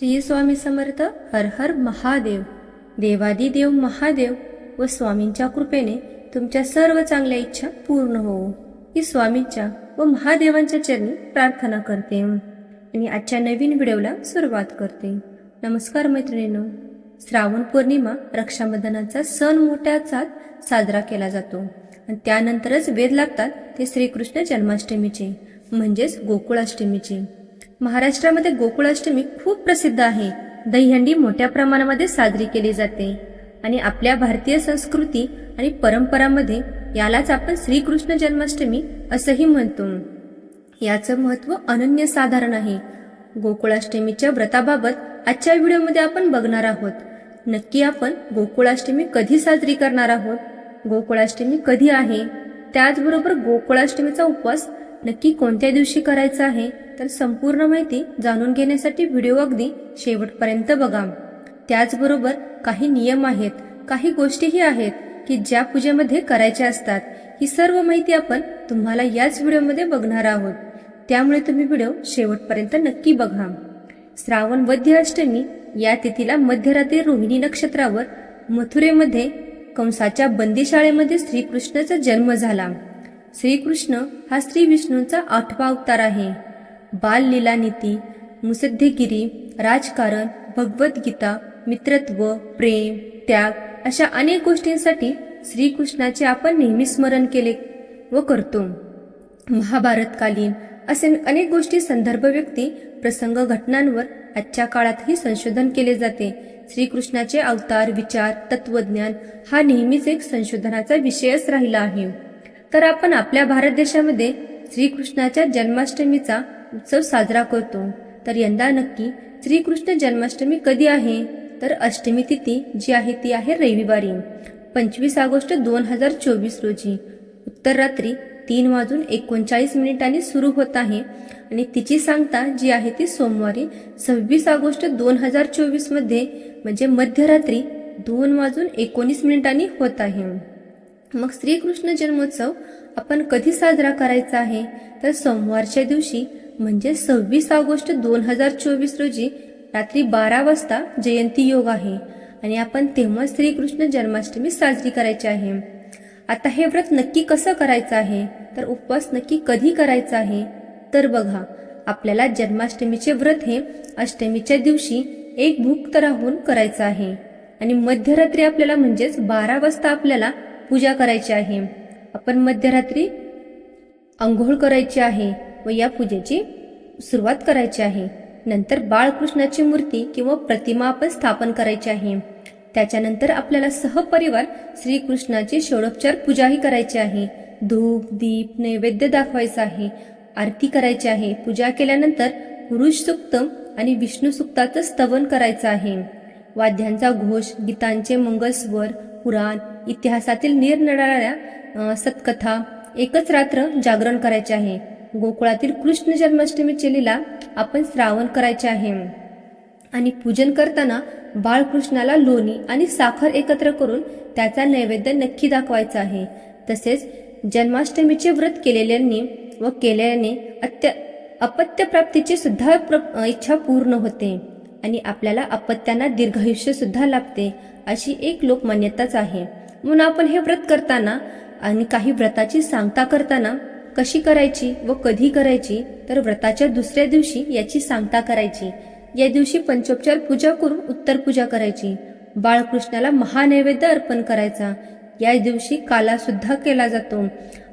श्री स्वामी समर्थ हर हर महादेव. देवादिदेव महादेव व स्वामींच्या कृपेने तुमच्या सर्व चांगल्या इच्छा पूर्ण होवो ही स्वामींच्या व महादेवांच्या चरणी प्रार्थना करते. आणि आजच्या नवीन व्हिडिओला सुरुवात करते. नमस्कार मैत्रिणींनो. श्रावण पौर्णिमा रक्षाबंधनाचा सण मोठ्या साजरा केला जातो. आणि त्यानंतरच वेध लागतात ते श्रीकृष्ण जन्माष्टमीचे म्हणजेच गोकुळाष्टमीचे. महाराष्ट्रामध्ये गोकुळाष्टमी खूप प्रसिद्ध आहे. दहीहंडी मोठ्या प्रमाणामध्ये साजरी केली जाते. आणि आपल्या भारतीय संस्कृती आणि परंपरामध्ये यालाच आपण श्रीकृष्ण जन्माष्टमी असंही म्हणतो. याचं महत्त्व अनन्यसाधारण आहे. गोकुळाष्टमीच्या व्रताबाबत आजच्या व्हिडिओमध्ये आपण बघणार आहोत. नक्की आपण गोकुळाष्टमी कधी साजरी करणार आहोत? गोकुळाष्टमी कधी आहे? त्याचबरोबर गोकुळाष्टमीचा उपवास नक्की कोणत्या दिवशी करायचा आहे? तर संपूर्ण माहिती जाणून घेण्यासाठी व्हिडिओ अगदी शेवटपर्यंत बघा. त्याचबरोबर काही नियम आहेत काही गोष्टीही आहेत की ज्या पूजेमध्ये करायच्या असतात. ही सर्व माहिती आपण तुम्हाला याच व्हिडिओमध्ये बघणार आहोत. त्यामुळे तुम्ही व्हिडिओ शेवटपर्यंत नक्की बघा. श्रावण वद्य अष्टमी या तिथीला मध्यरात्री रोहिणी नक्षत्रावर मथुरेमध्ये कंसाच्या बंदीशाळेमध्ये श्रीकृष्णाचा जन्म झाला. श्रीकृष्ण हा श्री विष्णूंचा आठवा अवतार आहे. बाल नीती मुसद्देगिरी राजकारण भगवद्गीता मित्रत्व प्रेम त्याग अशा अनेक गोष्टींसाठी श्रीकृष्णाचे आपण नेहमी स्मरण केले व करतो. महाभारतकालीन असे अनेक गोष्टी संदर्भ व्यक्ती प्रसंग घटनांवर आजच्या काळातही संशोधन केले जाते. श्रीकृष्णाचे अवतार विचार तत्वज्ञान हा नेहमीच एक संशोधनाचा विषयच राहिला आहे. तर आपण आपल्या भारत देशामध्ये श्रीकृष्णाच्या जन्माष्टमीचा उत्सव साजरा करतो. तर यंदा नक्की श्रीकृष्ण जन्माष्टमी कधी आहे? तर अष्टमी तिथी जी आहे ती आहे रविवारी पंचवीस ऑगस्ट दोन हजार चोवीस रोजी. उत्तर रात्री तीन वाजून एकोणचाळीस मिनिटांनी सुरू होत आहे आणि तिची सांगता जी आहे ती सोमवारी सव्वीस ऑगस्ट दोन हजार चोवीसमध्ये म्हणजे मध्यरात्री दोन वाजून एकोणीस मिनिटांनी होत आहे. मग श्रीकृष्ण जन्मोत्सव आपण कधी साजरा करायचा आहे? तर सोमवारच्या दिवशी म्हणजे सव्वीस ऑगस्ट दोन हजार चोवीस रोजी रात्री बारा वाजता जयंती योग आहे. आणि आपण तेव्हा श्रीकृष्ण जन्माष्टमी साजरी करायची आहे. आता हे व्रत नक्की कसं करायचं आहे? तर उपवास नक्की कधी करायचा आहे? तर बघा आपल्याला जन्माष्टमीचे व्रत हे अष्टमीच्या दिवशी एक भूक राहून करायचं आहे. आणि मध्यरात्री आपल्याला म्हणजेच बारा वाजता आपल्याला पूजा करायची आहे. आपण मध्यरात्री आंघोळ करायची आहे. व या पूजेची सुरुवात करायची आहे. नंतर बाळकृष्णाची मूर्ती किंवा प्रतिमा आपण स्थापन करायची आहे. त्याच्यानंतर आपल्याला सहपरिवार श्रीकृष्णाची षोडोपचार पूजाही करायची आहे. धूप दीप नैवेद्य दाखवायचा आहे. आरती करायची आहे. पूजा केल्यानंतर पुरुष सुक्त आणि विष्णू सुक्ताचं स्तवन करायचं आहे. वाद्यांचा घोष गीतांचे मंगलस्वर पुराण इतिहासातील निरनिराळ्या सत्कथा एकच रात्र जागरण करायचे आहे. गोकुळातील कृष्ण जन्माष्टमीचे लीला आपण श्रावण करायचे आहे. आणि पूजन करताना बाळकृष्णाला लोणी आणि साखर एकत्र करून त्याचा नैवेद्य नक्की दाखवायचा आहे. तसेच जन्माष्टमीचे व्रत केलेल्यांनी व केल्याने अत्य अपत्यप्राप्तीची सुद्धा प्र इच्छा पूर्ण होते. आणि आपल्याला अपत्यांना दीर्घायुष्य सुद्धा लाभते अशी एक लोकमान्यताच आहे. म्हणून आपण हे व्रत करताना आणि काही व्रताची सांगता करताना कशी करायची व कधी करायची तर व्रताच्या दुसऱ्या दिवशी याची सांगता करायची. या दिवशी पंचोपचार पूजा करून उत्तर पूजा करायची. बाळकृष्णाला महानैवेद्य अर्पण करायचा. या दिवशी काला सुद्धा केला जातो.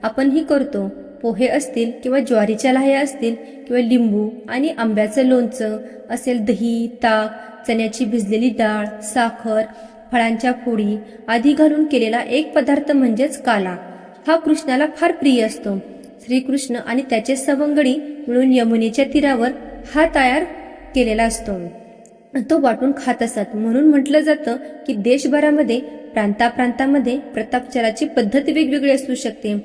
आपण ही करतो. पोहे असतील किंवा ज्वारीच्या लाह्या असतील किंवा लिंबू आणि आंब्याचं लोणचं असेल दही ताक चण्याची भिजलेली डाळ साखर फळांच्या फोडी आधी घालून केलेला एक पदार्थ म्हणजेच काला. हा कृष्णाला फार प्रिय असतो. श्रीकृष्ण आणि त्याचे सवंगडी मिळून यमुनेच्या तीरावर हा तयार केलेला असतो. तो वाटून खात असत. म्हणून म्हटलं जातं की देशभरामध्ये प्रांताप्रांतामध्ये प्रतापचाराची पद्धत वेगवेगळी असू शकते.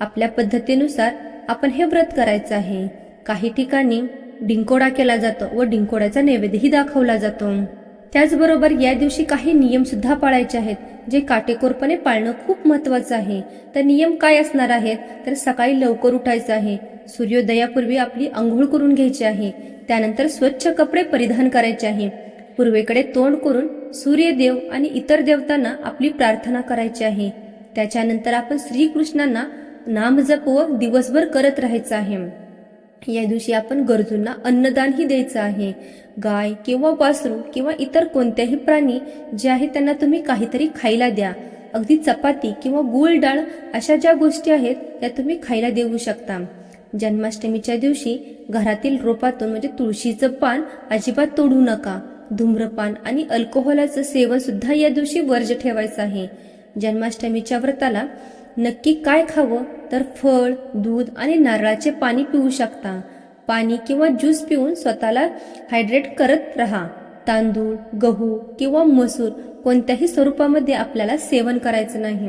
आपल्या पद्धतीनुसार आपण हे व्रत करायचं आहे. काही ठिकाणी डिंकोडा केला जातो व डिंकोड्याचा नैवेद्यही दाखवला जातो. त्याचबरोबर या दिवशी काही नियम सुद्धा पाळायचे आहेत जे काटेकोरपणे पाळणं खूप महत्वाचं आहे. तर नियम काय असणार आहेत? तर सकाळी लवकर उठायचं आहे. सूर्योदयापूर्वी आपली आंघोळ करून घ्यायची आहे. त्यानंतर स्वच्छ कपडे परिधान करायचे आहे. पूर्वेकडे तोंड करून सूर्यदेव आणि इतर देवतांना आपली प्रार्थना करायची आहे. त्याच्यानंतर आपण श्रीकृष्णांना नामजप व दिवसभर करत राहायचं आहे. या दिवशी आपण गरजूंना अन्नदानही द्यायचं आहे. गाय किंवा वासरू किंवा इतर कोणत्याही प्राणी जे आहे त्यांना तुम्ही काहीतरी खायला द्या. अगदी चपाती किंवा गूळ डाळ अशा ज्या गोष्टी आहेत त्या तुम्ही खायला देऊ शकता. जन्माष्टमीच्या दिवशी घरातील रोपातून म्हणजे तुळशीचं पान अजिबात तोडू नका. धूम्रपान आणि अल्कोहोलाचं सेवन सुद्धा या दिवशी वर्ज ठेवायचं आहे. जन्माष्टमीच्या व्रताला नक्की काय खावं? तर फळ दूध आणि नारळाचे पाणी पिऊ शकता. पाणी किंवा ज्यूस पिऊन स्वतःला हायड्रेट करत राहा. तांदूळ गहू किंवा मसूर कोणत्याही स्वरूपामध्ये आपल्याला सेवन करायचं नाही.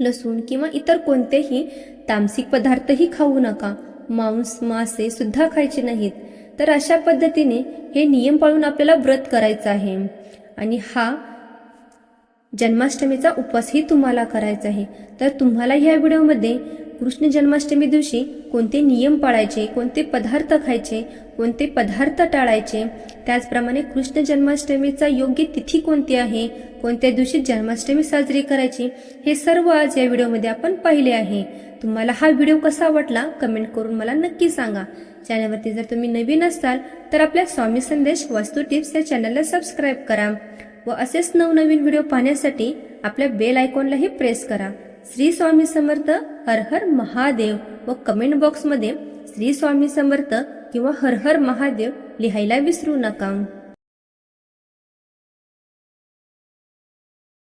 लसूण किंवा इतर कोणतेही तामसिक पदार्थही खाऊ नका. मांस मासे सुद्धा खायचे नाहीत. तर अशा पद्धतीने हे नियम पाळून आपल्याला व्रत करायचं आहे. आणि हा जन्माष्टमीचा उपवासही तुम्हाला करायचा आहे. तर तुम्हाला ह्या व्हिडिओमध्ये कृष्ण जन्माष्टमी दिवशी कोणते नियम पाळायचे कोणते पदार्थ खायचे कोणते पदार्थ टाळायचे त्याचप्रमाणे कृष्ण जन्माष्टमीचा योग्य तिथी कोणती आहे कोणत्या दिवशी जन्माष्टमी साजरी करायची हे सर्व आज या व्हिडिओमध्ये आपण पाहिले आहे. तुम्हाला हा व्हिडिओ कसा वाटला कमेंट करून मला नक्की सांगा. चॅनलवरती जर तुम्ही नवीन असाल तर आपल्या स्वामी संदेश वास्तू टिप्स या चॅनलला सबस्क्राईब करा. व असेच नवनवीन व्हिडिओ पाहण्यासाठी आपल्या बेल आयकॉनलाही प्रेस करा. श्री स्वामी समर्थ हर हर महादेव व कमेंट बॉक्समध्ये श्री स्वामी समर्थ किंवा हर हर महादेव लिहायला विसरू नका.